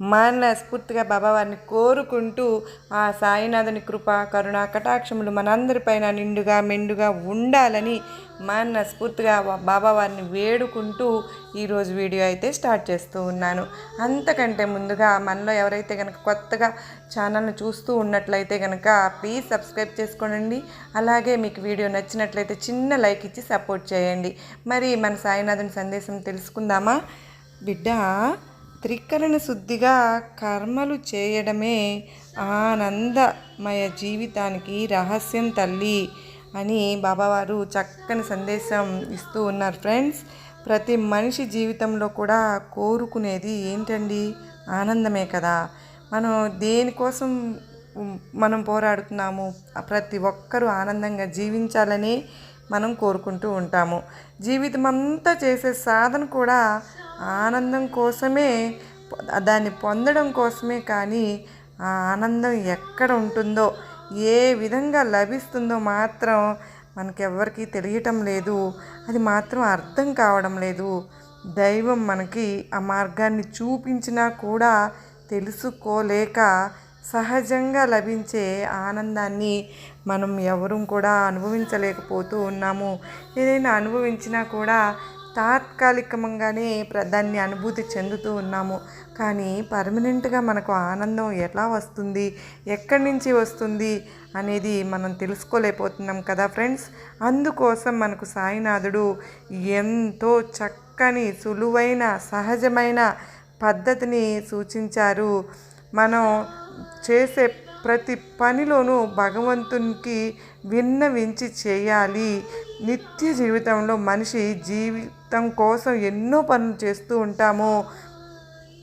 మనస్ఫూర్తిగా బాబా వారిని కోరుకుంటూ ఆ సాయినాథుని కృప కరుణ కటాక్షములు మనందరిపైన నిండుగా మెండుగా ఉండాలని మనస్ఫూర్తిగా బాబా వారిని వేడుకుంటూ ఈరోజు వీడియో అయితే స్టార్ట్ చేస్తూ ఉన్నాను. అంతకంటే ముందుగా మనలో ఎవరైతే కనుక కొత్తగా ఛానల్ని చూస్తూ ఉన్నట్లయితే కనుక ప్లీజ్ సబ్స్క్రైబ్ చేసుకోండి అలాగే మీకు వీడియో నచ్చినట్లయితే చిన్న లైక్ ఇచ్చి సపోర్ట్ చేయండి. మరి మన సాయినాథుని సందేశం తెలుసుకుందామా? బిడ్డ త్రికరణ శుద్ధిగా కర్మలు చేయడమే ఆనందమయ జీవితానికి రహస్యం తల్లి అని బాబావారు చక్కని సందేశం ఇస్తూ ఉన్నారు ఫ్రెండ్స్. ప్రతి మనిషి జీవితంలో కూడా కోరుకునేది ఏంటండి? ఆనందమే కదా. మనం దేనికోసం మనం పోరాడుతున్నాము? ప్రతి ఒక్కరూ ఆనందంగా జీవించాలని మనం కోరుకుంటూ ఉంటాము. జీవితం అంతా చేసే సాధన కూడా ఆనందం కోసమే దాన్ని పొందడం కోసమే కానీ ఆ ఆనందం ఎక్కడ ఉంటుందో ఏ విధంగా లభిస్తుందో మాత్రం మనకెవ్వరికీ తెలియటం లేదు. అది మాత్రం అర్థం కావడం లేదు. దైవం మనకి ఆ మార్గాన్ని చూపించినా కూడా తెలుసుకోలేక సహజంగా లభించే ఆనందాన్ని మనం ఎవరూ కూడా అనుభవించలేకపోతూ ఉన్నాము. ఏదైనా అనుభవించినా కూడా తాత్కాలికంగానే దాన్ని అనుభూతి చెందుతూ ఉన్నాము. కానీ పర్మనెంట్గా మనకు ఆనందం ఎలా వస్తుంది? ఎక్కడి నుంచి వస్తుంది అనేది మనం తెలుసుకోలేకపోతున్నాం కదా ఫ్రెండ్స్. అందుకోసం మనకు సాయినాథుడు ఎంతో చక్కని సులువైన సహజమైన పద్ధతిని సూచించారు. మనం చేసే ప్రతి పనిలోనూ భగవంతునికి విన్నవించి చేయాలి. నిత్య జీవితంలో మనిషి జీవి జీవితం కోసం ఎన్నో పనులు చేస్తూ ఉంటాము.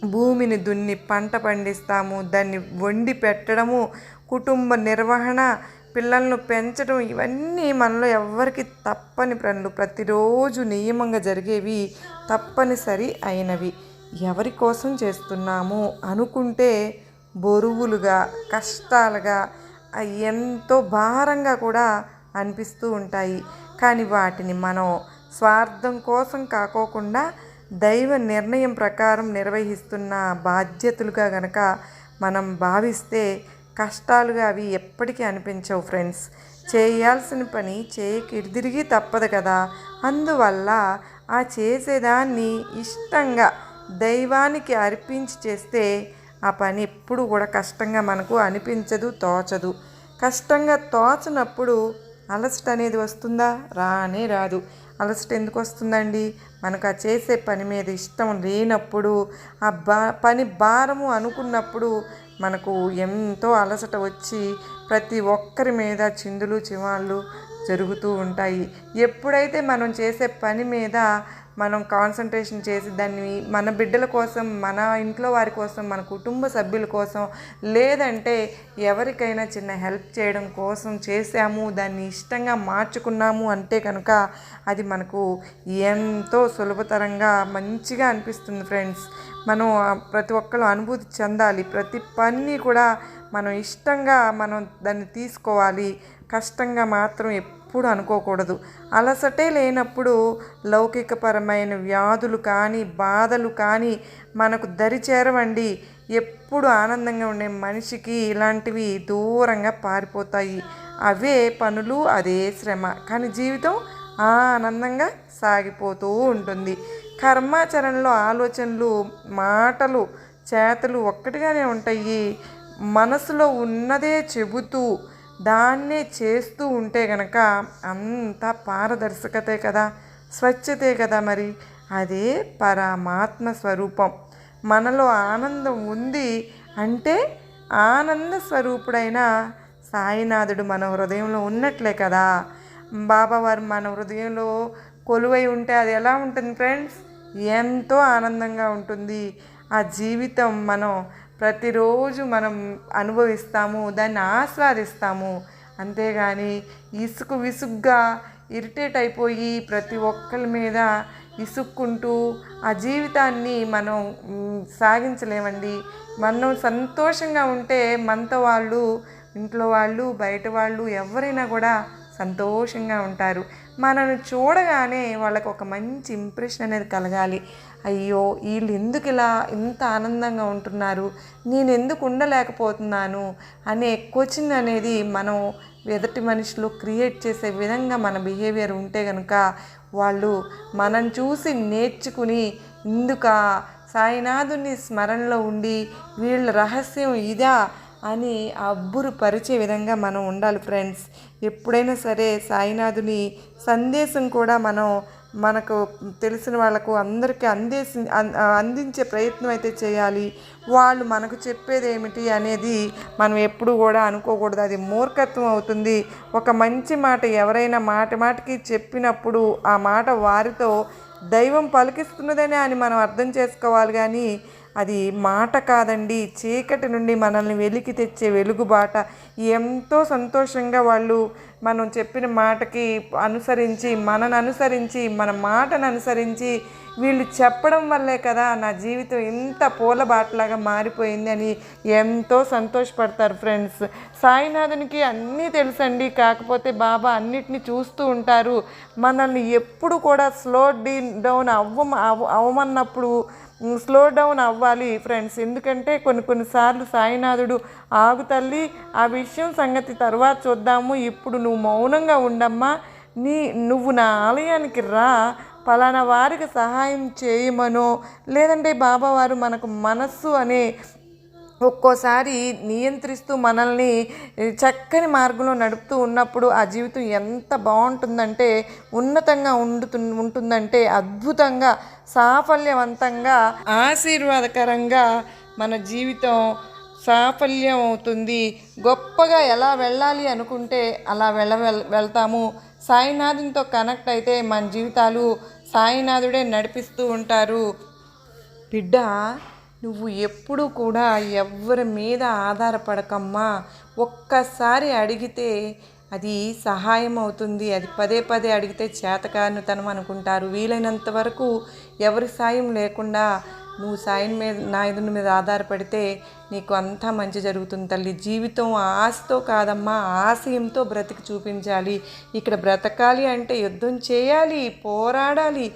భూమిని దున్ని పంట పండిస్తాము. దాన్ని వండి పెట్టడము కుటుంబ నిర్వహణ పిల్లలను పెంచడం ఇవన్నీ మనలో ఎవరికి తప్పని పనులు. ప్రతిరోజు నియమంగా జరిగేవి తప్పనిసరి అయినవి. ఎవరి కోసం చేస్తున్నాము? అనుకుంటే బరువులుగా కష్టాలుగా ఎంతో భారంగా కూడా అనిపిస్తూ ఉంటాయి. కానీ వాటిని మనం స్వార్థం కోసం కాకోకుండా దైవ నిర్ణయం ప్రకారం నిర్వహిస్తున్న బాధ్యతలుగా గనక మనం భావిస్తే కష్టాలుగా అవి ఎప్పటికీ అనిపించవు ఫ్రెండ్స్. చేయాల్సిన పని చేయకిడిదిరిగి తప్పదు కదా. అందువల్ల ఆ చేసేదాన్ని ఇష్టంగా దైవానికి అర్పించి చేస్తే ఆ పని ఎప్పుడు కూడా కష్టంగా మనకు అనిపించదు తోచదు. కష్టంగా తోచనప్పుడు అలసట అనేది వస్తుందా? రానే రాదు. అలసట ఎందుకు వస్తుందండి? మనకు ఆ చేసే పని మీద ఇష్టం లేనప్పుడు ఆ బా పని భారము అనుకున్నప్పుడు మనకు ఎంతో అలసట వచ్చి ప్రతి ఒక్కరి మీద చిందులు చివాళ్ళు జరుగుతూ ఉంటాయి. ఎప్పుడైతే మనం చేసే పని మీద మనం కాన్సన్ట్రేషన్ చేసి దాన్ని మన బిడ్డల కోసం మన ఇంట్లో వారి కోసం మన కుటుంబ సభ్యుల కోసం లేదంటే ఎవరికైనా చిన్న హెల్ప్ చేయడం కోసం చేసాము దాన్ని ఇష్టంగా మార్చుకున్నాము అంటే కనుక అది మనకు ఎంతో సులభతరంగా మంచిగా అనిపిస్తుంది ఫ్రెండ్స్ మనం ప్రతి ఒక్కరు అనుభూతి చెందాలి. ప్రతి పని కూడా మనం ఇష్టంగా మనం దాన్ని తీసుకోవాలి. కష్టంగా మాత్రం ఎప్పుడు అనుకోకూడదు. అలసటే లేనప్పుడు లౌకికపరమైన వ్యాధులు కానీ బాధలు కానీ మనకు దరి చేరవండి. ఎప్పుడు ఆనందంగా ఉండే మనిషికి ఇలాంటివి దూరంగా పారిపోతాయి. అవే పనులు అదే శ్రమ. కానీ జీవితం ఆనందంగా సాగిపోతూ ఉంటుంది. కర్మాచరణలో ఆలోచనలు మాటలు చేతలు ఒక్కటిగానే ఉంటాయి. మనసులో ఉన్నదే చెబుతూ దాన్నే చేస్తూ ఉంటే గనక అంత పారదర్శకతే కదా స్వచ్ఛతే కదా మరి. అదే పరమాత్మ స్వరూపం. మనలో ఆనందం ఉంది అంటే ఆనంద స్వరూపుడైన సాయినాథుడు మన హృదయంలో ఉన్నట్లే కదా. బాబావారు మన హృదయంలో కొలువై ఉంటే అది ఎలా ఉంటుంది ఫ్రెండ్స్? ఎంతో ఆనందంగా ఉంటుంది. ఆ జీవితం మనం ప్రతిరోజు మనం అనుభవిస్తాము దాన్ని ఆస్వాదిస్తాము. అంతేగాని ఇసుకు విసుగ్గా ఇరిటేట్ అయిపోయి ప్రతి ఒక్కరి మీద ఇసుక్కుంటూ ఆ జీవితాన్ని మనం సాగించలేమండి. మనం సంతోషంగా ఉంటే మనతో వాళ్ళు ఇంట్లో వాళ్ళు బయట వాళ్ళు ఎవరైనా కూడా సంతోషంగా ఉంటారు. మనల్ని చూడగానే వాళ్ళకు ఒక మంచి ఇంప్రెషన్ అనేది కలగాలి. అయ్యో వీళ్ళు ఎందుకు ఇలా ఇంత ఆనందంగా ఉంటున్నారు? నేను ఎందుకు ఉండలేకపోతున్నాను? అనే కోచింగ్ అనేది మనం ఎదటి మనిషిలో క్రియేట్ చేసే విధంగా మన బిహేవియర్ ఉంటే కనుక వాళ్ళు మనం చూసి నేర్చుకుని ఇందుక సాయినాథుని స్మరణలో ఉండి వీళ్ళ రహస్యం ఇదా అని అబ్బురు పరిచే విధంగా మనం ఉండాలి ఫ్రెండ్స్. ఎప్పుడైనా సరే సాయినాథుని సందేశం కూడా మనం మనకు తెలిసిన వాళ్ళకు అందరికీ అందేసి అం- అందించే ప్రయత్నం అయితే చేయాలి. వాళ్ళు మనకు చెప్పేది ఏమిటి అనేది మనం ఎప్పుడు కూడా అనుకోకూడదు. అది మూర్ఖత్వం అవుతుంది. ఒక మంచి మాట ఎవరైనా మాట మాటకి చెప్పినప్పుడు ఆ మాట వారితో దైవం పలికిస్తున్నదని అని మనం అర్థం చేసుకోవాలి. కానీ అది మాట కాదండి. చీకటి నుండి మనల్ని వెలికి తెచ్చే వెలుగుబాట. ఎంతో సంతోషంగా వాళ్ళు మనం చెప్పిన మాటకి అనుసరించి మనను అనుసరించి మన మాటను అనుసరించి వీళ్ళు చెప్పడం వల్లే కదా నా జీవితం ఇంత పూల బాటలాగా మారిపోయింది అని ఎంతో సంతోషపడతారు ఫ్రెండ్స్. సాయినాథునికి అన్నీ తెలుసండి. కాకపోతే బాబా అన్నిటిని చూస్తూ ఉంటారు. మనల్ని ఎప్పుడు కూడా స్లో డీ డౌన్ అవ్వ అవ్వమన్నప్పుడు స్లో డౌన్ అవ్వాలి ఫ్రెండ్స్ ఎందుకంటే కొన్ని కొన్నిసార్లు సాయినాథుడు ఆగు తల్లి ఆ విషయం సంగతి తర్వాత చూద్దాము. ఇప్పుడు నువ్వు మౌనంగా ఉండమ్మా. నీ నువ్వు నా ఆలయానికి రా. పలానా వారికి సహాయం చేయమనో. లేదంటే బాబావారు మనకు మనస్సు అనే ఒక్కోసారి నియంత్రిస్తూ మనల్ని చక్కని మార్గంలో నడుపుతూ ఉన్నప్పుడు ఆ జీవితం ఎంత బాగుంటుందంటే ఉన్నతంగా ఉండుతు ఉంటుందంటే అద్భుతంగా సాఫల్యవంతంగా ఆశీర్వాదకరంగా మన జీవితం సాఫల్యం అవుతుంది. గొప్పగా ఎలా వెళ్ళాలి అనుకుంటే అలా వెళ్ళ వెళ్తాము. సాయినాథునితో కనెక్ట్ అయితే మన జీవితాలు సాయినాథుడే నడిపిస్తూ ఉంటారు. బిడ్డ నువ్వు ఎప్పుడు కూడా ఎవ్వరి మీద ఆధారపడకమ్మా. ఒక్కసారి అడిగితే అది సహాయం అవుతుంది అది పదే పదే అడిగితే చేతకానుతనం అనుకుంటారు. వీలైనంత వరకు ఎవరి సాయం లేకుండా నువ్వు సాయం మీద నాయుడుని మీద ఆధారపడితే నీకు అంతా మంచి జరుగుతుంది తల్లి. జీవితం ఆశతో కాదమ్మా ఆశయంతో బ్రతికి చూపించాలి. ఇక్కడ బ్రతకాలి అంటే యుద్ధం చేయాలి పోరాడాలి.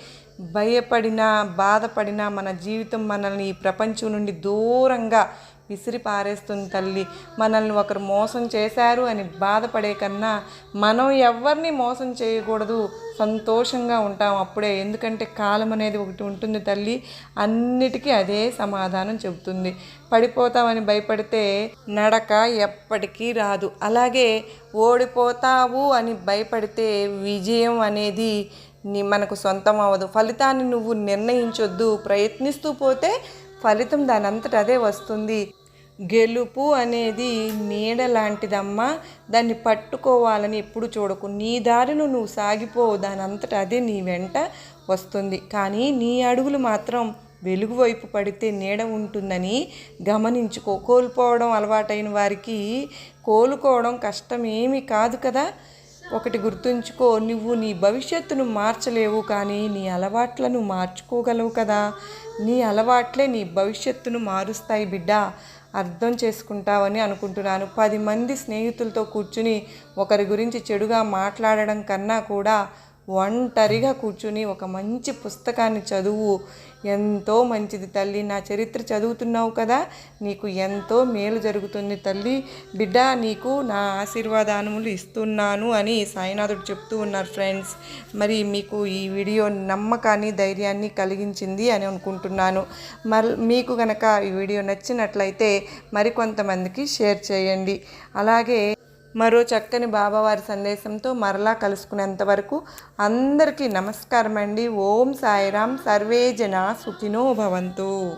భయపడినా బాధపడినా మన జీవితం మనల్ని ఈ ప్రపంచం నుండి దూరంగా విసిరి పారేస్తుంది తల్లి. మనల్ని ఒకరు మోసం చేశారు అని బాధపడే కన్నా మనం ఎవరిని మోసం చేయకూడదు. సంతోషంగా ఉంటాం అప్పుడే. ఎందుకంటే కాలం అనేది ఒకటి ఉంటుంది తల్లి. అన్నిటికీ అదే సమాధానం చెబుతుంది. పడిపోతామని భయపడితే నడక ఎప్పటికీ రాదు. అలాగే ఓడిపోతావు అని భయపడితే విజయం అనేది మనకు సొంతం అవ్వదు. ఫలితాన్ని నువ్వు నిర్ణయించొద్దు. ప్రయత్నిస్తూ పోతే ఫలితం దాని అదే వస్తుంది. గెలుపు అనేది నీడ లాంటిదమ్మా. దాన్ని పట్టుకోవాలని ఎప్పుడు చూడకు. నీ దారిను నువ్వు సాగిపో. దానంతట అదే నీ వెంట వస్తుంది. కానీ నీ అడుగులు మాత్రం వెలుగు వైపు పడితే నీడ ఉంటుందని గమనించుకో. కోల్పోవడం అలవాటైన వారికి కోలుకోవడం కష్టం ఏమీ కాదు కదా. ఒకటి గుర్తుంచుకో నువ్వు నీ భవిష్యత్తును మార్చలేవు కానీ నీ అలవాట్లను మార్చుకోగలవు కదా. నీ అలవాట్లే నీ భవిష్యత్తును మారుస్తాయి బిడ్డ. అర్థం చేసుకుంటావని అనుకుంటున్నాను. పది మంది స్నేహితులతో కూర్చుని ఒకరి గురించి చెడుగా మాట్లాడడం కన్నా కూడా ఒంటరిగా కూర్చుని ఒక మంచి పుస్తకాన్ని చదువు. ఎంతో మంచిది తల్లి. నా చరిత్ర చదువుతున్నావు కదా. నీకు ఎంతో మేలు జరుగుతుంది తల్లి. బిడ్డ నీకు నా ఆశీర్వాదానములు ఇస్తున్నాను అని సాయినాథుడు చెప్తూ ఉన్నారు ఫ్రెండ్స్. మరి మీకు ఈ వీడియో నమ్మకాన్ని ధైర్యాన్ని కలిగించింది అని అనుకుంటున్నాను. మరి మీకు కనుక ఈ వీడియో నచ్చినట్లయితే మరికొంతమందికి షేర్ చేయండి. అలాగే మరో చక్కని బాబావారి సందేశంతో మరలా కలుసుకునేంత వరకు అందరికీ నమస్కారం అండి ఓం సాయిరాం. సర్వే జన సుఖినో భవంతు.